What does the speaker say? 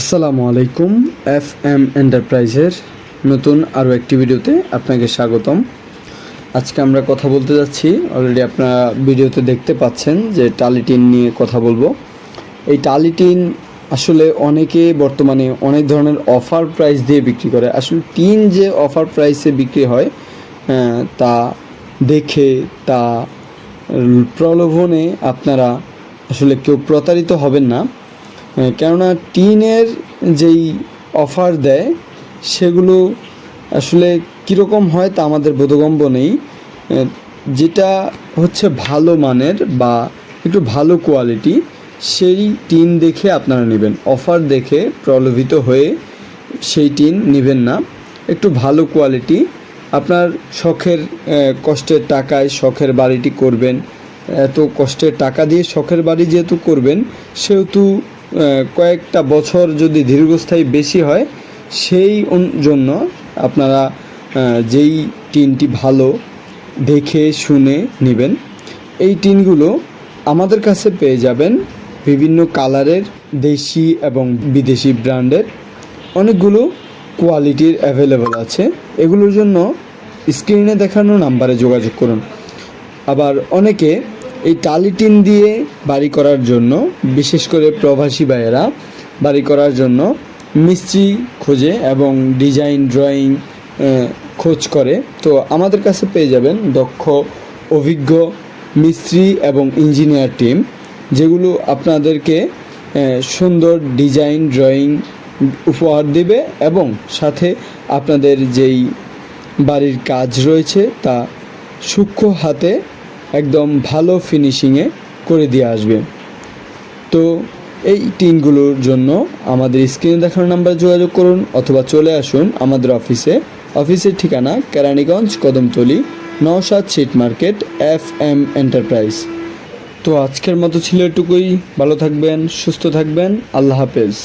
আসসালামু আলাইকুম F M এন্টারপ্রাইজের নতুন আরও একটি ভিডিওতে আপনাকে স্বাগতম। আজকে আমরা কথা বলতে যাচ্ছি অলরেডি আপনারা ভিডিওতে দেখতে পাচ্ছেন যে টালি টিন নিয়ে কথা বলব। এই টালি টিন আসলে অনেকে বর্তমানে অনেক ধরনের অফার প্রাইস দিয়ে বিক্রি করে। আসলে টিন যে অফার প্রাইসে বিক্রি হয় আহ, তা দেখে তা প্রলোভনে আপনারা আসলে কেউ প্রতারিত হবেন না। হ্যাঁ, কেননা টিনের যেই অফার দেয়, সেগুলো আসলে কীরকম হয় তা আমাদের বোধগম্য নেই। যেটা হচ্ছে ভালো মানের বা একটু ভালো কোয়ালিটি, সেই টিন দেখে আপনারা নেবেন। অফার দেখে প্রলোভিত হয়ে সেই টিন নেবেন না। একটু ভালো কোয়ালিটি, আপনার শখের কষ্টের টাকায় শখের বাড়িটি করবেন। এত কষ্টের টাকা দিয়ে শখের বাড়ি যেহেতু করবেন, সেহেতু কয়েকটা বছর যদি দীর্ঘস্থায়ী বেশি হয়, সেই জন্য আপনারা যেই টিনটি ভালো দেখে, শুনে নেবেন। এই টিনগুলো আমাদের কাছে পেয়ে যাবেন বিভিন্ন কালারের দেশি এবং বিদেশি ব্র্যান্ডের। অনেকগুলো কোয়ালিটির অ্যাভেলেবল আছে। এগুলোর জন্য স্ক্রিনে দেখানো নাম্বারে যোগাযোগ করুন। আবার অনেকে এই টালি টিন দিয়ে বাড়ি করার জন্য, বিশেষ করে প্রবাসী ভাইয়েরা বাড়ি করার জন্য মিস্ত্রি খোঁজে এবং ডিজাইন, ড্রয়িং খোঁজ করে। তো আমাদের কাছে পেয়ে যাবেন দক্ষ, অভিজ্ঞ মিস্ত্রি এবং ইঞ্জিনিয়ার টিম, যেগুলো আপনাদেরকে সুন্দর ডিজাইন, ড্রয়িং উপহার দেবে এবং সাথে আপনাদের যেই বাড়ির কাজ রয়েছে তা সূক্ষ্ম হাতে একদম ভালো ফিনিশিংয়ে করে দিয়ে আসবে। তো এই টিনগুলোর জন্য আমাদের স্ক্রিনে দেখানো নাম্বারে যোগাযোগ করুন অথবা চলে আসুন আমাদের অফিসে অফিসের ঠিকানা Keraniganj, Kadamtali, Noushad seat market F M enterprise তো আজকের মতো ছিল এটুকুই। ভালো থাকবেন, সুস্থ থাকবেন। আল্লাহ হাফেজ।